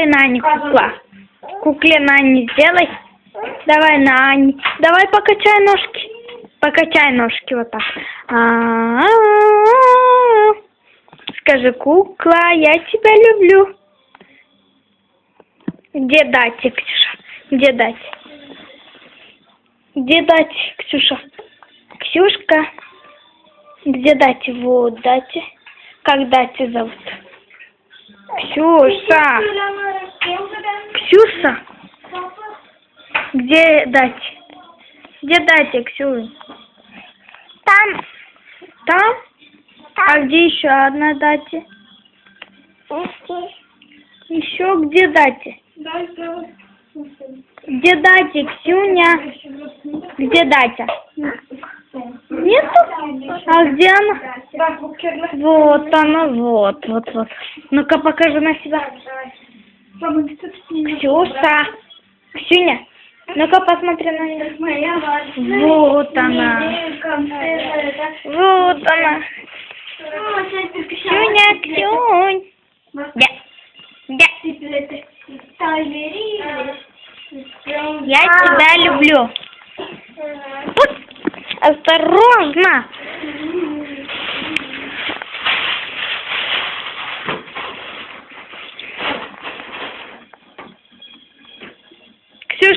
Давай, Нане, кукла. Кукле Нане сделай. Давай, Нане. Давай покачай ножки. Покачай ножки вот так. Скажи, кукла, я тебя люблю. Где дать, Ксюша? Где дать? Где дать, Ксюша? Ксюшка. Где дать? Вот дать. Как дать зовут? Ксюша. Ксюша. Где дать? Где дать, Ксюша? Там. Там? А где еще одна дати? Еще где дати? Где дати, Ксюня? Где датя? Нету? А где она? Вот она, вот, вот, вот. Ну-ка покажи на себя. Ксюша. Ксюня, ну-ка посмотри на нее. Вот она. Вот она. Ксюня, Ксюнь. Я. Я. Я тебя люблю. Осторожно.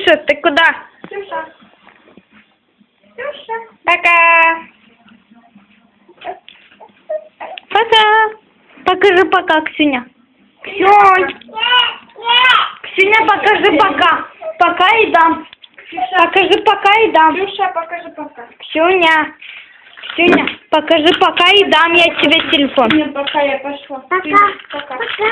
Ксюша, ты куда? Ксюша. Ксюша. Пока. Пока. Покажи пока, Ксюня. Ксюнь. Ксюня, покажи пока. Пока и дам. Покажи пока и дам. Ксюша, покажи пока. Ксюня. Ксюня, покажи пока и дам я тебе телефон. Нет, пока я пошла. Пока. Пока. Пока.